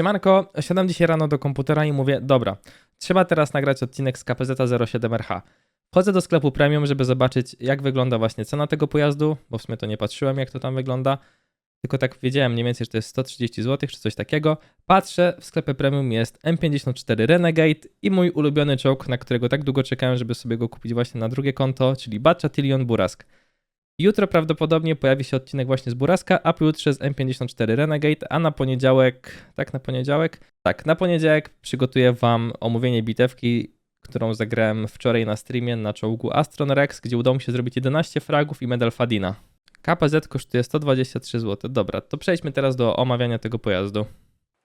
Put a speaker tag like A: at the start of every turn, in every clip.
A: Siemanko, siadam dzisiaj rano do komputera i mówię, dobra, trzeba teraz nagrać odcinek z KPZ 07RH. Wchodzę do sklepu premium, żeby zobaczyć, jak wygląda właśnie cena tego pojazdu, bo w sumie to nie patrzyłem, jak to tam wygląda. Tylko tak wiedziałem mniej więcej, że to jest 130 zł czy coś takiego. Patrzę, w sklepie premium jest M54 Renegade i mój ulubiony czołg, na którego tak długo czekałem, żeby sobie go kupić właśnie na drugie konto, czyli Batchatilion Burask. Jutro prawdopodobnie pojawi się odcinek właśnie z Buraska, a pojutrze z M54 Renegade, a na poniedziałek, tak na poniedziałek? Tak, na poniedziałek przygotuję wam omówienie bitewki, którą zagrałem wczoraj na streamie na czołgu Astron Rex, gdzie udało mi się zrobić 11 fragów i medal Fadina. KPZ kosztuje 123 zł. Dobra, to przejdźmy teraz do omawiania tego pojazdu.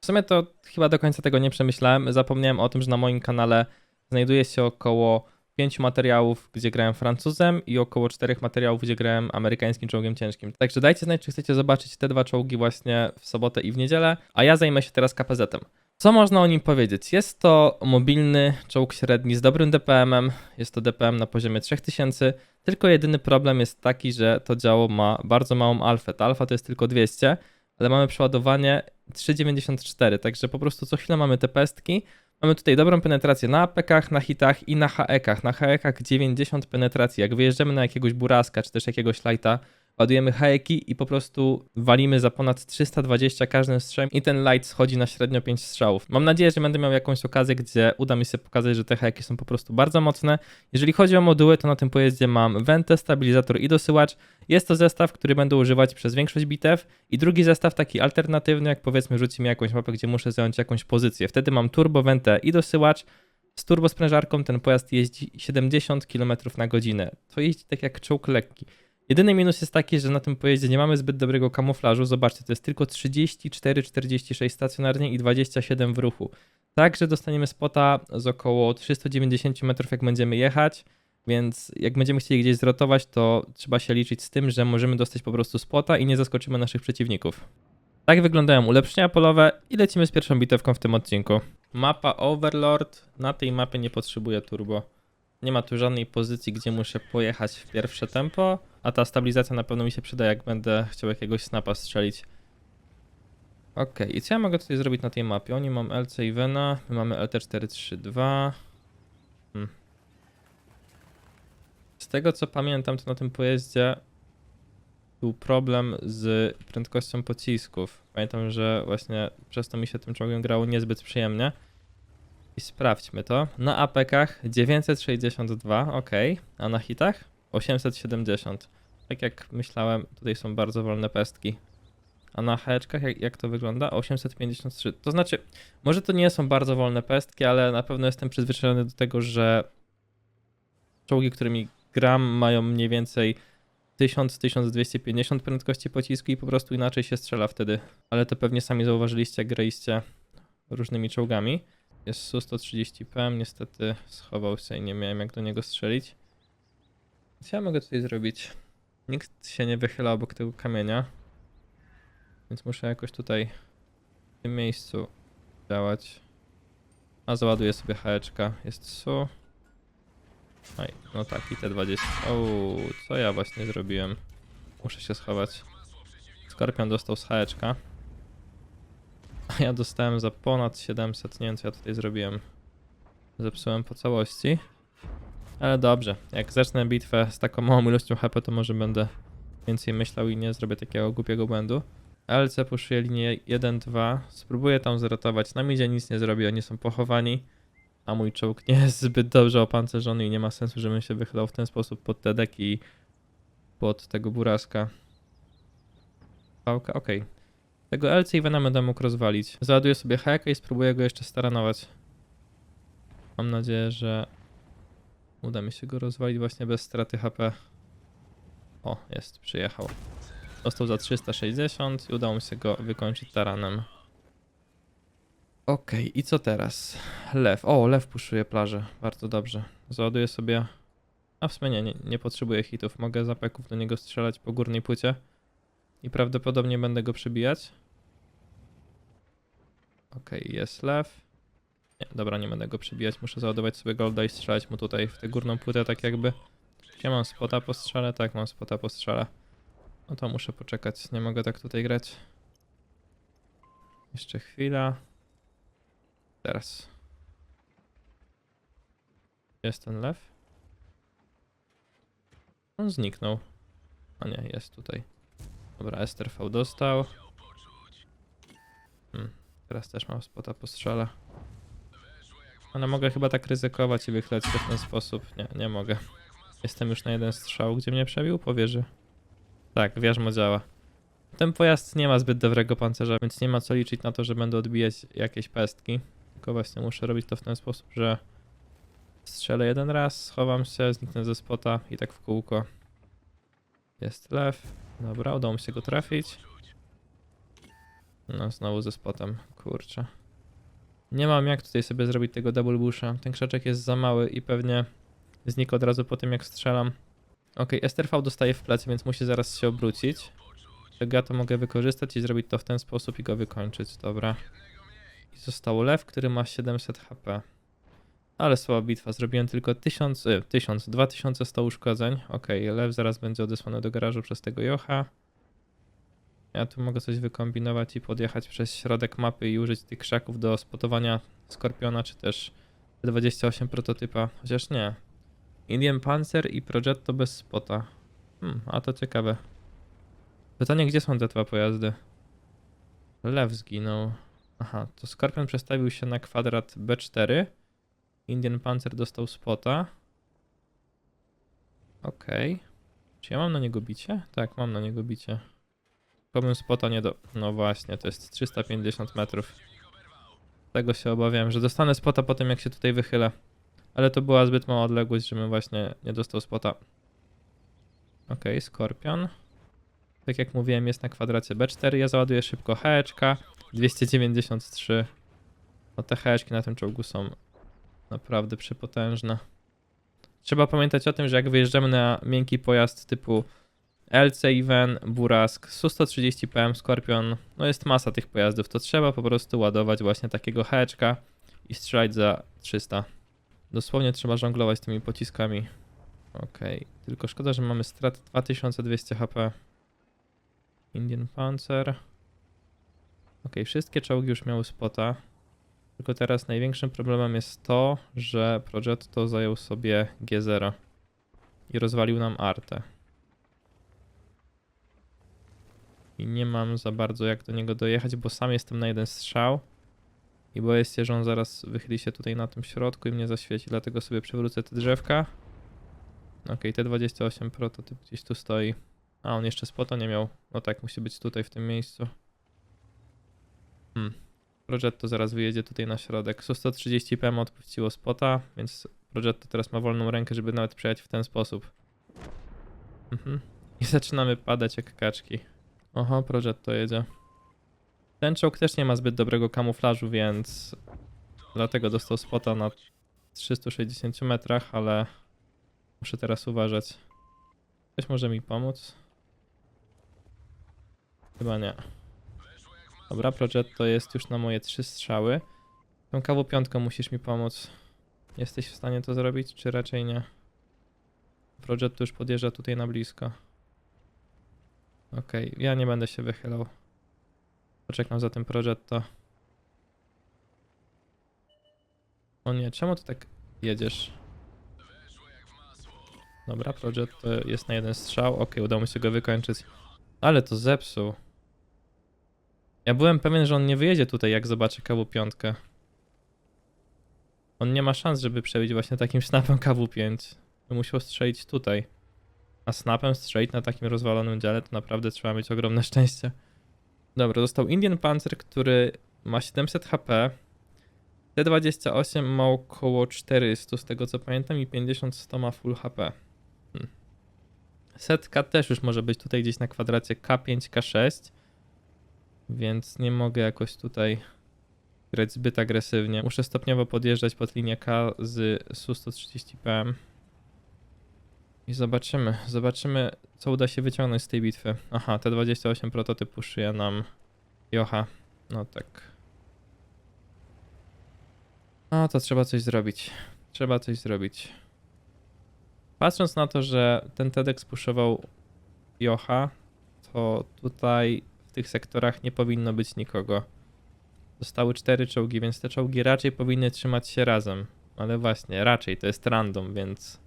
A: W sumie to chyba do końca tego nie przemyślałem. Zapomniałem o tym, że na moim kanale znajduje się około 5 materiałów, gdzie grałem Francuzem i około 4 materiałów, gdzie grałem amerykańskim czołgiem ciężkim. Także dajcie znać, czy chcecie zobaczyć te dwa czołgi właśnie w sobotę i w niedzielę, a ja zajmę się teraz KPZ-em. Co można o nim powiedzieć? Jest to mobilny czołg średni z dobrym DPM-em, jest to DPM na poziomie 3000, tylko jedyny problem jest taki, że to działo ma bardzo małą alfę. Ta alfa to jest tylko 200, ale mamy przeładowanie 3,94, także po prostu co chwilę mamy te pestki. Mamy tutaj dobrą penetrację na apekach, na hitach i na haekach. Na haekach 90 penetracji. Jak wyjeżdżamy na jakiegoś buraska czy też jakiegoś lighta, ładujemy haeki i po prostu walimy za ponad 320 każdym strzałem i ten light schodzi na średnio 5 strzałów. Mam nadzieję, że będę miał jakąś okazję, gdzie uda mi się pokazać, że te haeki są po prostu bardzo mocne. Jeżeli chodzi o moduły, to na tym pojeździe mam wentę, stabilizator i dosyłacz. Jest to zestaw, który będę używać przez większość bitew i drugi zestaw taki alternatywny, jak powiedzmy rzuci mi jakąś mapę, gdzie muszę zająć jakąś pozycję. Wtedy mam turbo, wentę i dosyłacz. Z turbosprężarką ten pojazd jeździ 70 km na godzinę. To jeździ tak jak czołg lekki. Jedyny minus jest taki, że na tym pojeździe nie mamy zbyt dobrego kamuflażu. Zobaczcie, to jest tylko 34-46 stacjonarnie i 27 w ruchu. Także dostaniemy spota z około 390 metrów, jak będziemy jechać. Więc jak będziemy chcieli gdzieś zrotować, to trzeba się liczyć z tym, że możemy dostać po prostu spota i nie zaskoczymy naszych przeciwników. Tak wyglądają ulepszenia polowe i lecimy z pierwszą bitewką w tym odcinku. Mapa Overlord. Na tej mapie nie potrzebuję turbo. Nie ma tu żadnej pozycji, gdzie muszę pojechać w pierwsze tempo, a ta stabilizacja na pewno mi się przyda, jak będę chciał jakiegoś snapa strzelić. Okej, i co ja mogę tutaj zrobić na tej mapie? Oni mam LC i Vena, my mamy LT432. Hmm. Z tego co pamiętam, to na tym pojeździe był problem z prędkością pocisków. Pamiętam, że właśnie przez to mi się tym czołgiem grało niezbyt przyjemnie. I sprawdźmy to. Na apekach 962, ok. A na hitach 870. Tak jak myślałem, tutaj są bardzo wolne pestki. A na heczkach jak, jak to wygląda? 853. To znaczy, może to nie są bardzo wolne pestki, ale na pewno jestem przyzwyczajony do tego, że czołgi, którymi gram, mają mniej więcej 1000-1250 prędkości pocisku i po prostu inaczej się strzela wtedy. Ale to pewnie sami zauważyliście, jak graliście różnymi czołgami. Jest Su-130 PM, niestety schował się i nie miałem jak do niego strzelić. Co ja mogę tutaj zrobić? Nikt się nie wychyla obok tego kamienia. Więc muszę jakoś tutaj w tym miejscu działać. A załaduję sobie haeczka. Jest Su. Oj, no tak, i te 20. O, co ja właśnie zrobiłem? Muszę się schować. Skorpion dostał z haeczka. A ja dostałem za ponad 700. Nie wiem, co ja tutaj zrobiłem. Zepsułem po całości. Ale dobrze, jak zacznę bitwę z taką małą ilością HP, to może będę więcej myślał i nie zrobię takiego głupiego błędu. LC puszuje linię 1-2. Spróbuję tam zrotować. Na midzie nic nie zrobi, oni są pochowani. A mój czołg nie jest zbyt dobrze opancerzony i nie ma sensu, żebym się wychylał w ten sposób pod te deki i pod tego buraska. Pałka, okej. Tego LC i Vena będę mógł rozwalić. Załaduję sobie heka i spróbuję go jeszcze staranować. Mam nadzieję, że uda mi się go rozwalić właśnie bez straty HP. O, jest, przyjechał. Dostał za 360 i udało mi się go wykończyć taranem. Okej, i co teraz? Lew. O, lew puszuje plażę. Bardzo dobrze. Załaduję sobie... A w sumie nie, nie, nie potrzebuję hitów. Mogę zapeków do niego strzelać po górnej płycie. I prawdopodobnie będę go przybijać. Okej, jest lew. Nie, dobra, nie będę go przybijać. Muszę załadować sobie golda i strzelać mu tutaj w tę górną płytę, tak jakby. Gdzie mam spota po strzale? Tak, mam spota po strzale. No to muszę poczekać. Nie mogę tak tutaj grać. Jeszcze chwila. Teraz. Jest ten lew? On zniknął. A nie, jest tutaj. Dobra, Ester V dostał. Hmm, teraz też mam spota po strzale. Ale mogę chyba tak ryzykować i wychleć się w ten sposób. Nie, nie mogę. Jestem już na jeden strzał. Gdzie mnie przebił? Po wieży. Tak, wierzmo działa. Ten pojazd nie ma zbyt dobrego pancerza, więc nie ma co liczyć na to, że będę odbijać jakieś pestki. Tylko właśnie muszę robić to w ten sposób, że strzelę jeden raz, schowam się, zniknę ze spota i tak w kółko. Jest lew. Dobra, udało mi się go trafić. No, znowu ze spotem. Kurczę. Nie mam jak tutaj sobie zrobić tego double busha. Ten krzaczek jest za mały i pewnie znika od razu po tym, jak strzelam. Ok, STRV dostaje w plecy, więc musi zaraz się obrócić. Tego to mogę wykorzystać i zrobić to w ten sposób i go wykończyć. Dobra. I został lew, który ma 700 HP. Ale słaba bitwa. Zrobiłem tylko 1000, y, 1000, 2100 uszkodzeń. Ok, lew zaraz będzie odesłany do garażu przez tego Jocha. Ja tu mogę coś wykombinować i podjechać przez środek mapy i użyć tych krzaków do spotowania Skorpiona, czy też 28 prototypa. Chociaż nie. Indian Panzer i Progetto bez spota. Hmm, a to ciekawe. Pytanie, gdzie są te dwa pojazdy? Lew zginął. Aha, to Skorpion przestawił się na kwadrat B4. Indian Panzer dostał spota. Okej. Czy ja mam na niego bicie? Tak, mam na niego bicie. Bym spota nie do... No właśnie, to jest 350 metrów. Tego się obawiałem, że dostanę spota po tym, jak się tutaj wychylę. Ale to była zbyt mała odległość, żebym właśnie nie dostał spota. Okej, Skorpion. Tak jak mówiłem, jest na kwadracie B4. Ja załaduję szybko heczka. 293. No te heczki na tym czołgu są naprawdę przepotężne. Trzeba pamiętać o tym, że jak wyjeżdżamy na miękki pojazd typu LC Iven, Burask, Su-130 PM, Scorpion, no jest masa tych pojazdów, to trzeba po prostu ładować właśnie takiego heczka i strzelać za 300. Dosłownie trzeba żonglować tymi pociskami. Okej, tylko szkoda, że mamy strat 2200 HP. Indian Panzer. Okej, wszystkie czołgi już miały spota. Tylko teraz największym problemem jest to, że Progetto zajął sobie G0 i rozwalił nam Artę. I nie mam za bardzo jak do niego dojechać, bo sam jestem na jeden strzał. I boję się, że on zaraz wychyli się tutaj na tym środku i mnie zaświeci, dlatego sobie przewrócę te drzewka. Okej, T28 prototyp gdzieś tu stoi. A, on jeszcze spota nie miał. No tak, musi być tutaj w tym miejscu. Hmm. Progetto zaraz wyjedzie tutaj na środek. Su-130 PM odpuściło spota, więc Progetto teraz ma wolną rękę, żeby nawet przejechać w ten sposób. Mhm. I zaczynamy padać jak kaczki. Oho, Progetto jedzie. Ten czołg też nie ma zbyt dobrego kamuflażu, więc dlatego dostał spota na 360 metrach, ale muszę teraz uważać. Ktoś może mi pomóc? Chyba nie. Dobra, Progetto jest już na moje trzy strzały. Tą kawą piątką musisz mi pomóc. Jesteś w stanie to zrobić, czy raczej nie? Progetto już podjeżdża tutaj na blisko. Okej, ja nie będę się wychylał. Poczekam za tym Progetto. O nie, czemu ty tak jedziesz? Dobra, Progetto jest na jeden strzał. Okej, udało mi się go wykończyć. Ale to zepsuł. Ja byłem pewien, że on nie wyjedzie tutaj, jak zobaczy KW5. On nie ma szans, żeby przebić właśnie takim snapem KW5. By musiał strzelić tutaj. A snapem strzelić na takim rozwalonym dziale to naprawdę trzeba mieć ogromne szczęście. Dobra, został Indian Panzer, który ma 700 HP. T28 ma około 400 z tego co pamiętam i 50-100 ma full HP. Hmm. Setka też już może być tutaj gdzieś na kwadracie K5, K6. Więc nie mogę jakoś tutaj grać zbyt agresywnie. Muszę stopniowo podjeżdżać pod linię K z Su-130 PM. I zobaczymy, zobaczymy co uda się wyciągnąć z tej bitwy. Aha, T28 prototyp puszuje nam Jocha. No tak. No to trzeba coś zrobić. Trzeba coś zrobić. Patrząc na to, że ten TEDx puszował Jocha, to tutaj w tych sektorach nie powinno być nikogo. Zostały cztery czołgi, więc te czołgi raczej powinny trzymać się razem. Ale właśnie, raczej, to jest random, więc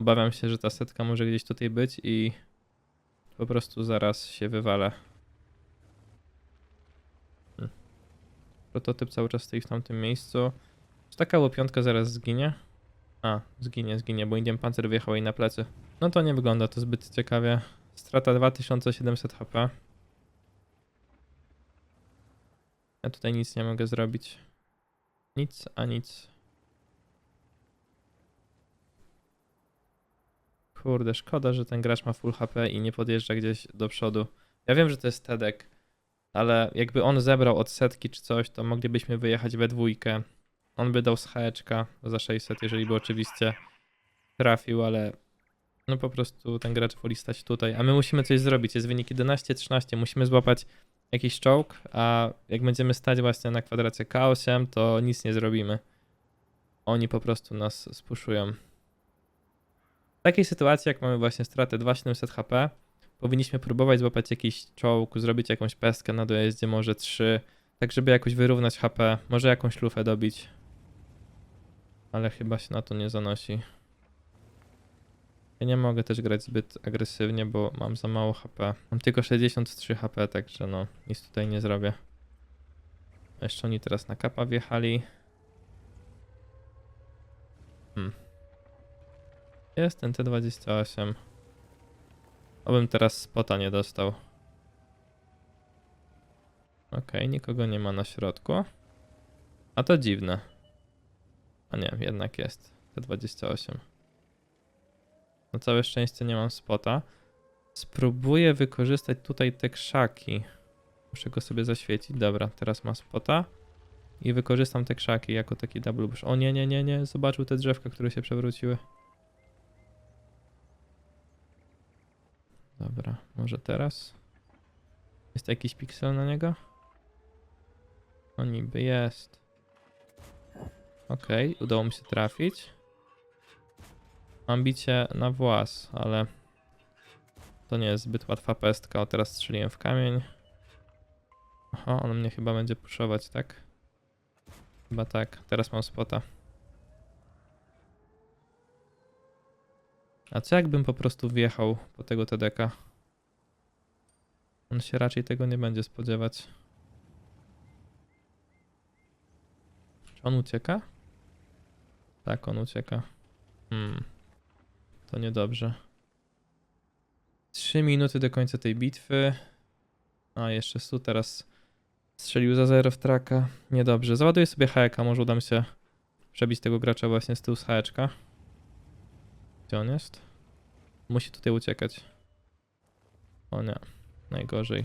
A: obawiam się, że ta setka może gdzieś tutaj być i po prostu zaraz się wywalę. Hmm. Prototyp cały czas stoi w tamtym miejscu. Czy taka łopiątka zaraz zginie? A, zginie, zginie, bo Indian Panzer wjechał jej na plecy. No to nie wygląda to zbyt ciekawie. Strata 2700 HP. Ja tutaj nic nie mogę zrobić. Nic, a nic. Kurde, szkoda, że ten gracz ma full HP i nie podjeżdża gdzieś do przodu. Ja wiem, że to jest Tedek, ale jakby on zebrał od setki czy coś, to moglibyśmy wyjechać we dwójkę. On by dał z haeczka za 600, jeżeli by oczywiście trafił, ale no po prostu ten gracz woli stać tutaj, a my musimy coś zrobić. Jest wynik 11-13, musimy złapać jakiś czołg, a jak będziemy stać właśnie na kwadracie K8, to nic nie zrobimy. Oni po prostu nas spuszują. W takiej sytuacji, jak mamy właśnie stratę 2700 HP, powinniśmy próbować złapać jakiś czołg, zrobić jakąś pestkę na dojeździe, może 3, tak żeby jakoś wyrównać HP, może jakąś lufę dobić. Ale chyba się na to nie zanosi. Ja nie mogę też grać zbyt agresywnie, bo mam za mało HP. Mam tylko 63 HP, także no, nic tutaj nie zrobię. Jeszcze oni teraz na kapa wjechali. Hmm. Jest ten T28. Obym teraz spota nie dostał. Okej, nikogo nie ma na środku. A to dziwne. A nie, jednak jest. T28. Na całe szczęście nie mam spota. Spróbuję wykorzystać tutaj te krzaki. Muszę go sobie zaświecić. Dobra, teraz ma spota. I wykorzystam te krzaki jako taki double bush. O nie, nie, nie, nie. Zobaczył te drzewka, które się przewróciły. Dobra, może teraz? Jest jakiś piksel na niego? O niby jest. Okej, udało mi się trafić. Mam bicie na włas, ale to nie jest zbyt łatwa pestka. O, teraz strzeliłem w kamień. Aha, on mnie chyba będzie puszować, tak? Chyba tak. Teraz mam spota. A co jakbym po prostu wjechał po tego TDK? On się raczej tego nie będzie spodziewać. Czy on ucieka? Tak, on ucieka. Hmm. To niedobrze. 3 minuty do końca tej bitwy. A, jeszcze Su teraz strzelił za zero w traka. Niedobrze. Załaduję sobie hajeka, może uda mi się przebić tego gracza właśnie z tyłu z hajeczka. Gdzie on jest? Musi tutaj uciekać. O nie, najgorzej.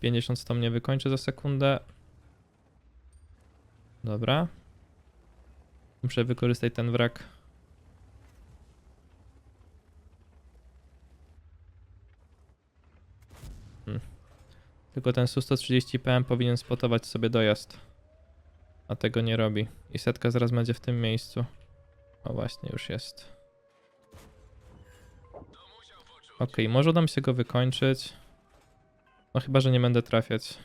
A: 50 100 mnie wykończy za sekundę. Dobra. Muszę wykorzystać ten wrak. Hmm. Tylko ten Su-130 PM powinien spotować sobie dojazd. A tego nie robi. I setka zaraz będzie w tym miejscu. O właśnie, już jest. Okej, może uda mi się go wykończyć. No chyba, że nie będę trafiać.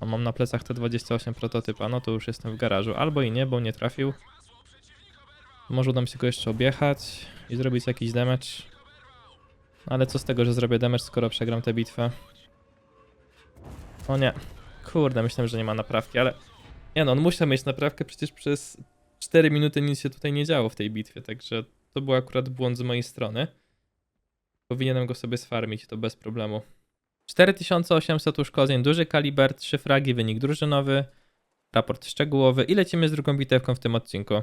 A: A mam na plecach T28 prototypa, no to już jestem w garażu. Albo i nie, bo nie trafił. Może uda mi się go jeszcze objechać i zrobić jakiś damage. Ale co z tego, że zrobię damage, skoro przegram tę bitwę? O nie. Kurde, myślałem, że nie ma naprawki, ale... Nie no, on musiał mieć naprawkę, przecież przez 4 minuty nic się tutaj nie działo w tej bitwie, także to był akurat błąd z mojej strony. Powinienem go sobie sfarmić, to bez problemu. 4800 uszkodzeń, duży kaliber, 3 fragi, wynik drużynowy, raport szczegółowy i lecimy z drugą bitewką w tym odcinku.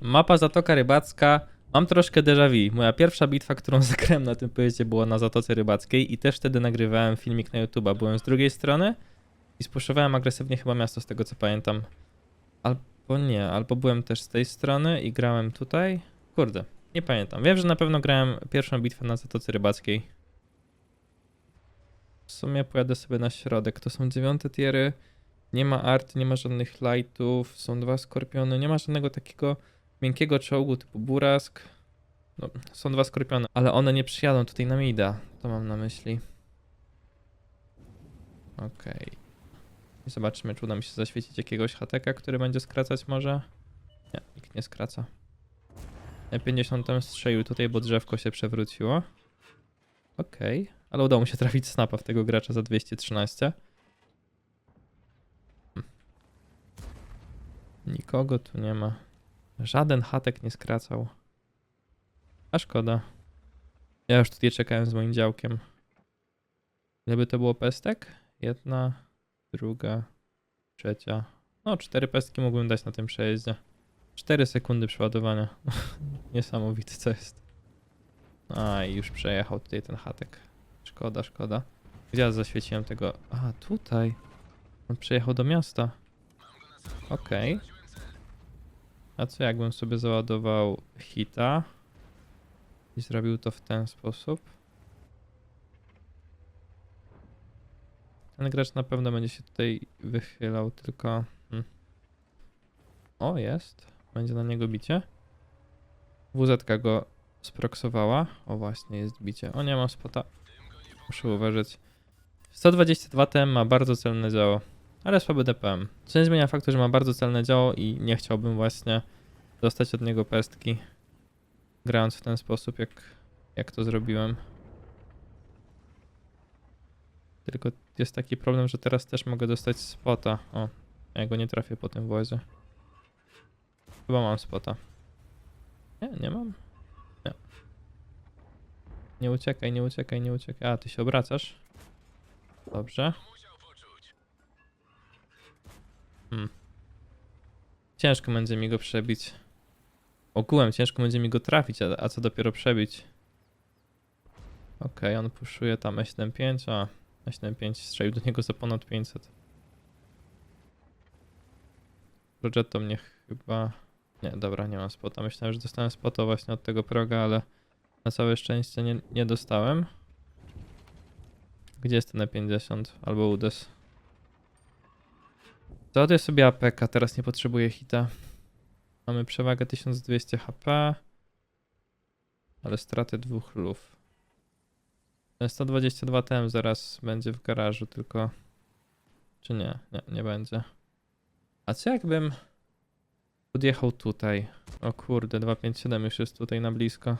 A: Mapa Zatoka Rybacka. Mam troszkę déjà vu. Moja pierwsza bitwa, którą zagrałem na tym pojeździe była na Zatoce Rybackiej i też wtedy nagrywałem filmik na YouTube'a. Byłem z drugiej strony i spuszczowałem agresywnie chyba miasto z tego co pamiętam. Albo nie, albo byłem też z tej strony i grałem tutaj. Kurde, nie pamiętam. Wiem, że na pewno grałem pierwszą bitwę na Zatoce Rybackiej. W sumie pojadę sobie na środek. To są dziewiąte tiery. Nie ma art, nie ma żadnych lightów, są dwa skorpiony, nie ma żadnego takiego miękkiego czołgu typu burask. No, są dwa skorpiony, ale one nie przyjadą tutaj na mida. To mam na myśli. Okej. I zobaczymy, czy uda mi się zaświecić jakiegoś hateka, który będzie skracać może. Nie, nikt nie skraca. E50 tam strzelił tutaj, bo drzewko się przewróciło. Okej, ale udało mi się trafić snapa w tego gracza za 213. Hm. Nikogo tu nie ma. Żaden hatek nie skracał. A szkoda. Ja już tutaj czekałem z moim działkiem. Gdyby to było pestek? Jedna, druga, trzecia. No, cztery pestki mógłbym dać na tym przejeździe. 4 sekundy przeładowania. Niesamowite co jest. A i już przejechał tutaj ten hatek. Szkoda, szkoda. Gdzie ja zaświeciłem tego? A, tutaj. On przejechał do miasta. Okej. A co jakbym sobie załadował hita i zrobił to w ten sposób? Ten gracz na pewno będzie się tutaj wychylał, tylko... Hmm. O, jest. Będzie na niego bicie. WZ go sproksowała. O, właśnie, jest bicie. O, nie mam spota. Muszę uważać. 122 TM ma bardzo celne działo, ale słaby DPM. Co nie zmienia faktu, że ma bardzo celne działo i nie chciałbym właśnie dostać od niego pestki, grając w ten sposób, jak, jak to zrobiłem. Tylko jest taki problem, że teraz też mogę dostać spota. O, ja go nie trafię po tym wozie. Chyba mam spota. Nie, nie mam. Nie. Nie uciekaj, nie uciekaj, nie uciekaj. A, ty się obracasz? Dobrze. Hmm. Ciężko będzie mi go przebić. Ogółem ciężko będzie mi go trafić, a, a co dopiero przebić. Okej, on puszuje tam E75, a E75 strzelił do niego za ponad 500. Progetto mnie chyba... Nie, dobra, nie mam spota. Myślałem, że dostałem spota właśnie od tego proga, ale na całe szczęście nie, nie dostałem. Gdzie jest ten E50 albo UDES? Załaduję sobie APK, teraz nie potrzebuję hita. Mamy przewagę 1200 HP, ale straty dwóch luf. Ten 122 TM zaraz będzie w garażu, tylko... Czy nie? Nie, nie będzie. A co jakbym podjechał tutaj? O kurde, 257 już jest tutaj na blisko.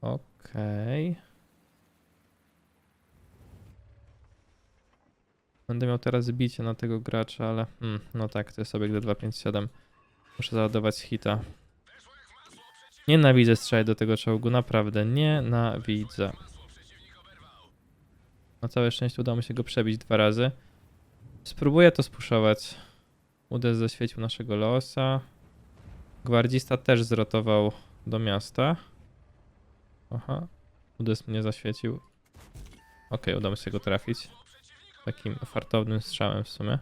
A: Okej. Będę miał teraz bicie na tego gracza, ale hmm, no tak, to jest obieg do 257. Muszę załadować hita. Nienawidzę strzelać do tego czołgu, naprawdę nienawidzę. Na całe szczęście udało mi się go przebić dwa razy. Spróbuję to spuszować. Udes zaświecił naszego losa. Gwardzista też zrotował do miasta. Aha. Udes mnie zaświecił. Okej, udało mi się go trafić. Takim fartownym strzałem w sumie.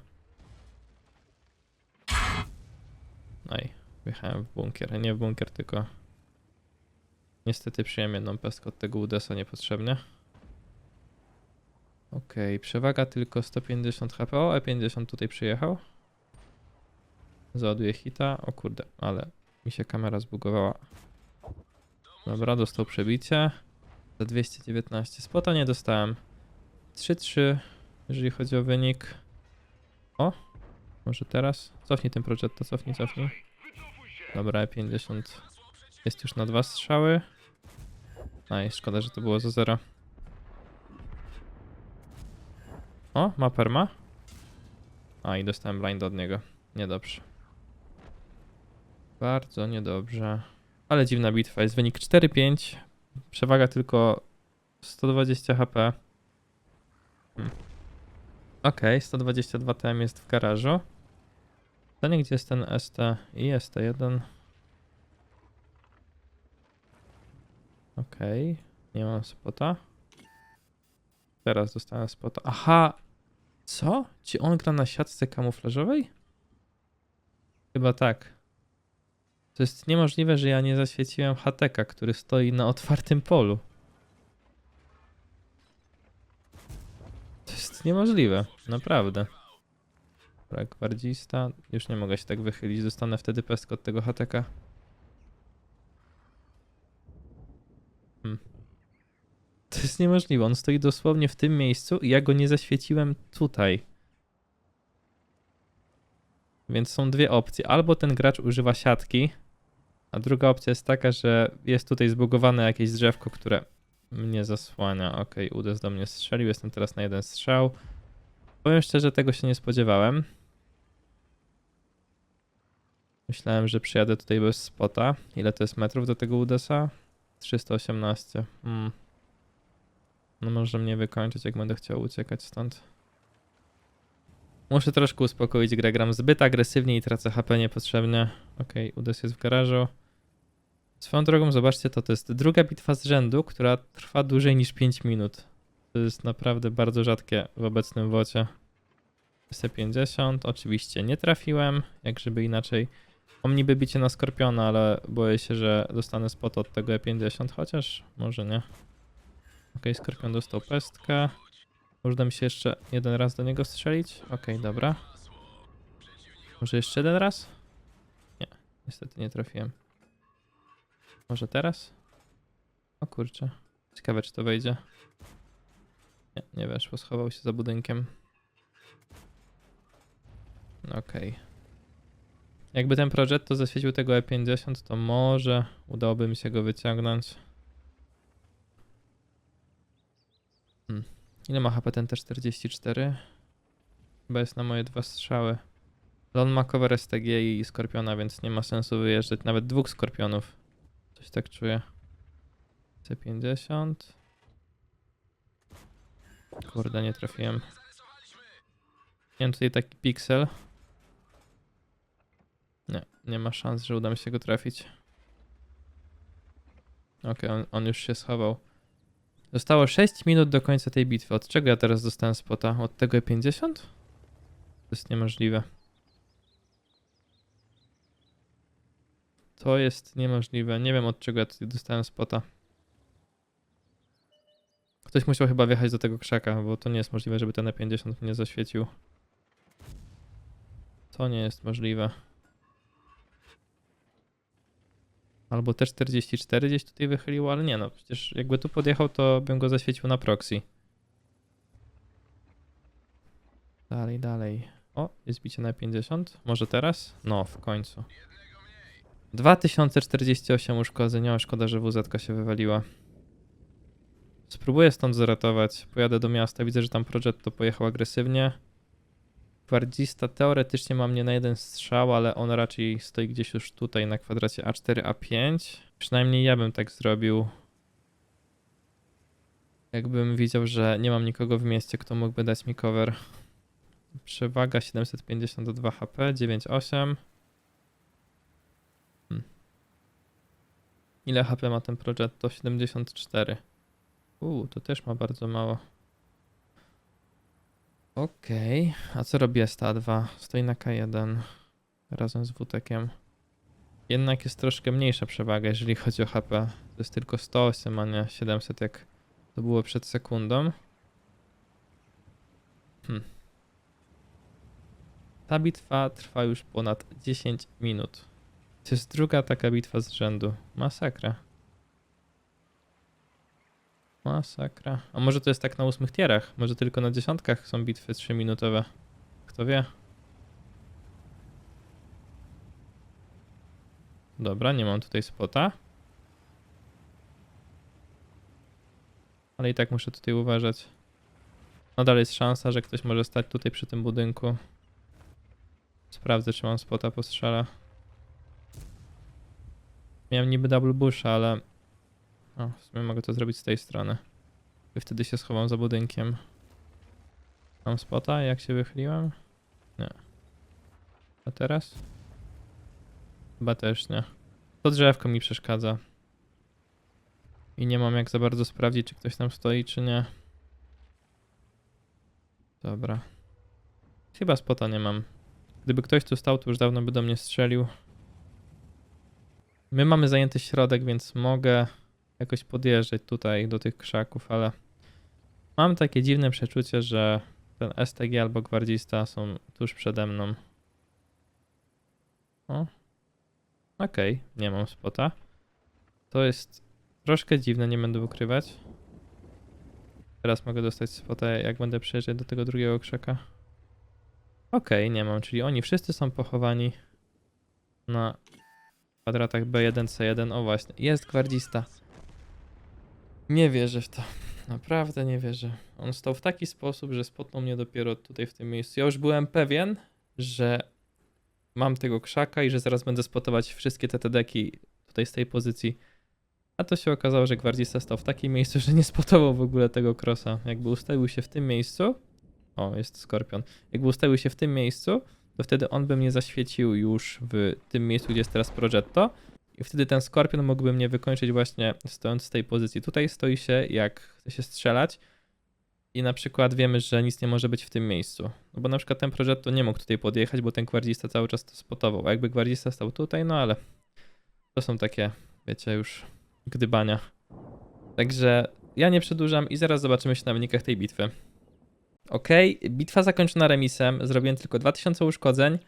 A: No i wjechałem w bunkier. Nie w bunkier, tylko... Niestety przyjąłem jedną pestkę od tego Udesa niepotrzebnie. Okej, przewaga tylko 150 HP. O, E50 tutaj przyjechał. Załaduję hita. O kurde, ale mi się kamera zbugowała. Dobra, dostał przebicie. Za 219 spota nie dostałem. 3-3, jeżeli chodzi o wynik. O, może teraz? Cofnij ten projekt, cofnij, cofnij. Dobra, E50 jest już na dwa strzały. Aj, szkoda, że to było za zero. O, ma perma. A, i dostałem blind od niego. Niedobrze. Bardzo niedobrze. Ale dziwna bitwa. Jest wynik 4-5. Przewaga tylko 120 HP. Hmm. Okej, 122 TM jest w garażu. Pytanie, gdzie jest ten ST i ST1. Okej, nie mam spota. Teraz dostałem spota. Aha! Co? Czy on gra na siatce kamuflażowej? Chyba tak. To jest niemożliwe, że ja nie zaświeciłem HTK, który stoi na otwartym polu. To jest niemożliwe, naprawdę. Dobra, gwardzista. Już nie mogę się tak wychylić, dostanę wtedy pestkę od tego HTK. Hmm. To jest niemożliwe, on stoi dosłownie w tym miejscu i ja go nie zaświeciłem tutaj. Więc są dwie opcje. Albo ten gracz używa siatki, a druga opcja jest taka, że jest tutaj zbugowane jakieś drzewko, które mnie zasłania. Okej, Udes do mnie strzelił, jestem teraz na jeden strzał. Powiem szczerze, tego się nie spodziewałem. Myślałem, że przyjadę tutaj bez spota. Ile to jest metrów do tego Udesa? 318. Hmm. No może mnie wykończyć, jak będę chciał uciekać stąd. Muszę troszkę uspokoić grę. Gram zbyt agresywnie i tracę HP niepotrzebnie. Okej, Udes jest w garażu. Swoją drogą, zobaczcie to, to jest druga bitwa z rzędu, która trwa dłużej niż 5 minut. To jest naprawdę bardzo rzadkie w obecnym wocie. 250, oczywiście nie trafiłem, jak żeby inaczej. Mam niby bicie na Skorpiona, ale boję się, że dostanę spot od tego E50, chociaż może nie. Okej, Skorpion dostał pestkę. Uda mi się jeszcze jeden raz do niego strzelić? Okej, dobra. Może jeszcze jeden raz? Nie, niestety nie trafiłem. Może teraz? O kurczę. Ciekawe, czy to wejdzie. Nie, nie weszło, schował się za budynkiem. Okej. Jakby ten Progetto zaświecił tego E50, to może udałoby mi się go wyciągnąć. Hmm. Ile ma HP ten T44? Chyba jest na moje dwa strzały. Ale on ma cover STG i Skorpiona, więc nie ma sensu wyjeżdżać. Nawet dwóch Skorpionów. Coś tak czuję. C50. Kurde, nie trafiłem. Miałem tutaj taki piksel. Nie, nie ma szans, że uda mi się go trafić. Okej, on, on już się schował. Zostało 6 minut do końca tej bitwy. Od czego ja teraz dostałem spota? Od tego 50? To jest niemożliwe. To jest niemożliwe. Nie wiem od czego ja tutaj dostałem spota. Ktoś musiał chyba wjechać do tego krzaka, bo to nie jest możliwe, żeby ten na 50 mnie zaświecił. To nie jest możliwe. Albo te 44 gdzieś tutaj wychyliło, ale nie no, przecież jakby tu podjechał, to bym go zaświecił na proxy. Dalej, dalej. O, jest bicie na 50. Może teraz? No, w końcu. 2048 uszkodzeń. O, szkoda, że WZ się wywaliła. Spróbuję stąd zaratować. Pojadę do miasta. Widzę, że tam Progetto pojechał agresywnie. Gwardzista teoretycznie ma mnie na jeden strzał, ale on raczej stoi gdzieś już tutaj na kwadracie A4, A5. Przynajmniej ja bym tak zrobił. Jakbym widział, że nie mam nikogo w mieście, kto mógłby dać mi cover. Przewaga 752 HP, 98. Ile HP ma ten Progetto? 74. Uuu, to też ma bardzo mało. Okej, a co robi STA2? Stoi na K1 razem z WTkiem. Jednak jest troszkę mniejsza przewaga, jeżeli chodzi o HP. To jest tylko 108, a nie 700, jak to było przed sekundą. Hmm. Ta bitwa trwa już ponad 10 minut. To jest druga taka bitwa z rzędu. Masakra. Masakra. A może to jest tak na ósmych tierach? Może tylko na dziesiątkach są bitwy 3-minutowe? Kto wie? Dobra, nie mam tutaj spota. Ale i tak muszę tutaj uważać. Nadal jest szansa, że ktoś może stać tutaj przy tym budynku. Sprawdzę, czy mam spota po strzale. Miałem niby double busha, ale o, w sumie mogę to zrobić z tej strony. I wtedy się schowam za budynkiem. Mam spota, jak się wychyliłem? Nie. A teraz? Chyba też nie. To drzewko mi przeszkadza. I nie mam jak za bardzo sprawdzić, czy ktoś tam stoi, czy nie. Dobra. Chyba spota nie mam. Gdyby ktoś tu stał, to już dawno by do mnie strzelił. My mamy zajęty środek, więc mogę jakoś podjeżdżać tutaj do tych krzaków, ale mam takie dziwne przeczucie, że ten STG albo gwardzista są tuż przede mną. O. Okej, nie mam spota. To jest troszkę dziwne, nie będę ukrywać. Teraz mogę dostać spota, jak będę przejeżdżać do tego drugiego krzaka. Okej, nie mam, czyli oni wszyscy są pochowani na kwadratach B1, C1. O właśnie, jest gwardzista. Nie wierzę w to. Naprawdę nie wierzę. On stał w taki sposób, że spotkał mnie dopiero tutaj w tym miejscu. Ja już byłem pewien, że mam tego krzaka i że zaraz będę spotować wszystkie te TD-ki tutaj z tej pozycji. A to się okazało, że gwardzista stał w takim miejscu, że nie spotował w ogóle tego crossa. Jakby ustawił się w tym miejscu. O, jest skorpion. Jakby ustawił się w tym miejscu, to wtedy on by mnie zaświecił już w tym miejscu, gdzie jest teraz Progetto. I wtedy ten skorpion mógłby mnie wykończyć właśnie stojąc z tej pozycji. Tutaj stoi się, jak chce się strzelać. I na przykład wiemy, że nic nie może być w tym miejscu. No bo na przykład ten Progetto nie mógł tutaj podjechać, bo ten gwardzista cały czas to spotował. A jakby gwardzista stał tutaj, no ale to są takie, wiecie, już gdybania. Także ja nie przedłużam i zaraz zobaczymy się na wynikach tej bitwy. Ok, bitwa zakończona remisem. Zrobiłem tylko 2000 uszkodzeń.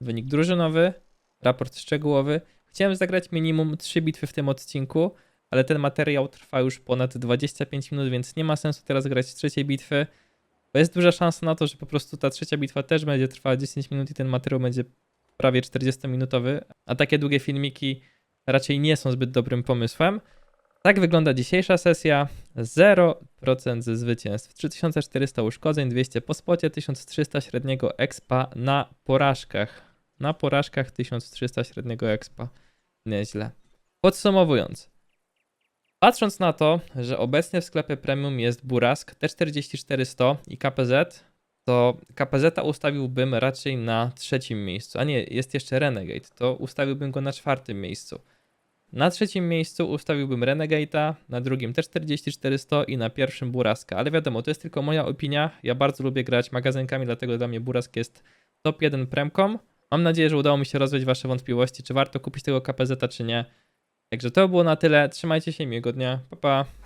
A: Wynik drużynowy, raport szczegółowy. Chciałem zagrać minimum 3 bitwy w tym odcinku, ale ten materiał trwa już ponad 25 minut, więc nie ma sensu teraz grać trzeciej bitwy. Bo jest duża szansa na to, że po prostu ta trzecia bitwa też będzie trwała 10 minut i ten materiał będzie prawie 40-minutowy, a takie długie filmiki raczej nie są zbyt dobrym pomysłem. Tak wygląda dzisiejsza sesja. 0% ze zwycięstw, 3400 uszkodzeń, 200 po spocie, 1300 średniego expa na porażkach. Na porażkach 1300 średniego expa. Nieźle. Podsumowując. Patrząc na to, że obecnie w sklepie premium jest Burask T44100 i KPZ, to KPZ ustawiłbym raczej na trzecim miejscu. A nie, jest jeszcze Renegade, to ustawiłbym go na czwartym miejscu. Na trzecim miejscu ustawiłbym Renegade'a, na drugim też 4400 i na pierwszym Buraska. Ale wiadomo, to jest tylko moja opinia. Ja bardzo lubię grać magazynkami, dlatego dla mnie Burask jest top 1 premką. Mam nadzieję, że udało mi się rozwiać wasze wątpliwości, czy warto kupić tego KPZ, czy nie. Także to było na tyle. Trzymajcie się, miłego dnia. Pa, pa.